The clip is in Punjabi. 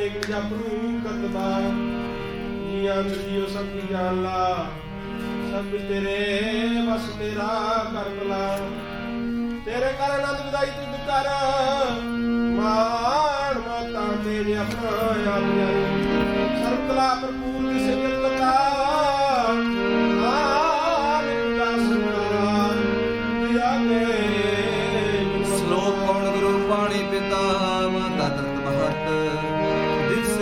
ਨਿਕ ਜਪੂ ਕਤਬਾ ਜੀਆਂ ਜੀਉ ਸਭ ਗਿਆਨ ਲਾ। ਸਭ ਤੇਰੇ ਬਸ ਤੇਰਾ ਕਰਮ ਤੇਰੇ ਕਾਰਨ ਅਤ ਵਿਦਾਈ ਤੂੰ ਕਰ ਮਾਣ ਮਾਤਾ ਤੇਰੇ ਆਪਣਾ ਆਪ ਜਾਈ ਪਰ